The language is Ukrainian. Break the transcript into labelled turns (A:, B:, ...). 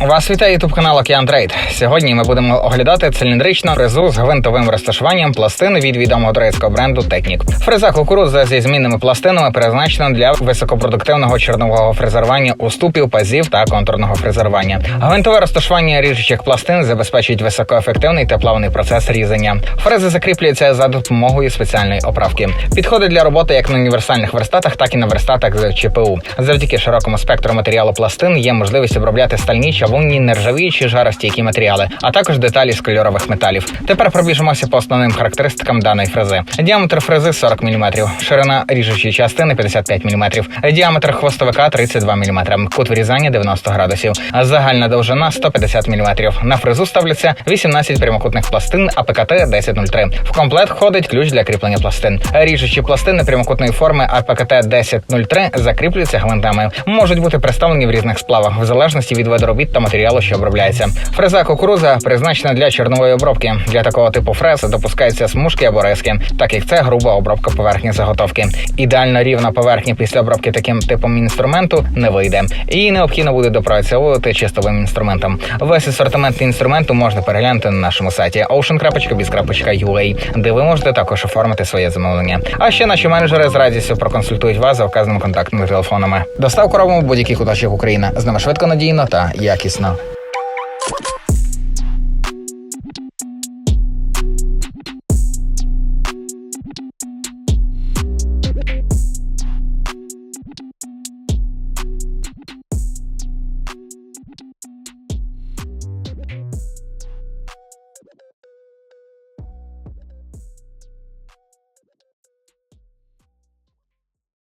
A: Вас вітає ютуб канал Океан Трейд. Сьогодні ми будемо оглядати циліндричну фрезу з гвинтовим розташуванням пластин від відомого турецького бренду Технік. Фреза кукурудза зі змінними пластинами призначена для високопродуктивного чорнового фрезерування уступів, пазів та контурного фрезерування. Гвинтове розташування ріжучих пластин забезпечують високоефективний та плавний процес різання. Фрези закріплюються за допомогою спеціальної оправки. Підходить для роботи як на універсальних верстатах, так і на верстатах з ЧПУ. Завдяки широкому спектру матеріалу пластин є можливість обробляти стальні, чавунні, нержавіючі, жаростійкі матеріали, а також деталі з кольорових металів. Тепер пробіжимося по основним характеристикам даної фрези. Діаметр фрези 40 мм, ширина ріжучої частини 55 мм, діаметр хвостовика 32 мм, кут вирізання 90 градусів, загальна довжина 150 мм. На фрезу ставляться 18 прямокутних пластин АПКТ 1003. В комплект входить ключ для кріплення пластин. Ріжучі пластини прямокутної форми АПКТ 1003 закріплюються гвинтами. Можуть бути представлені в різних сплавах, в залежності від виду робіт матеріалу, що обробляється. Фреза кукуруза призначена для чорнової обробки. Для такого типу фрез допускаються смужки або риски, так як це груба обробка поверхні заготовки. Ідеально рівна поверхня після обробки таким типом інструменту не вийде. Її необхідно буде допрацьовувати чистовим інструментом. Весь асортимент інструменту можна переглянути на нашому сайті ocean.biz.ua, де ви можете також оформити своє замовлення. А ще наші менеджери з радістю проконсультують вас за вказаними контактними телефонами. Доставку робимо в будь-який куточок України. З нами швидко, надійно та якісно. now.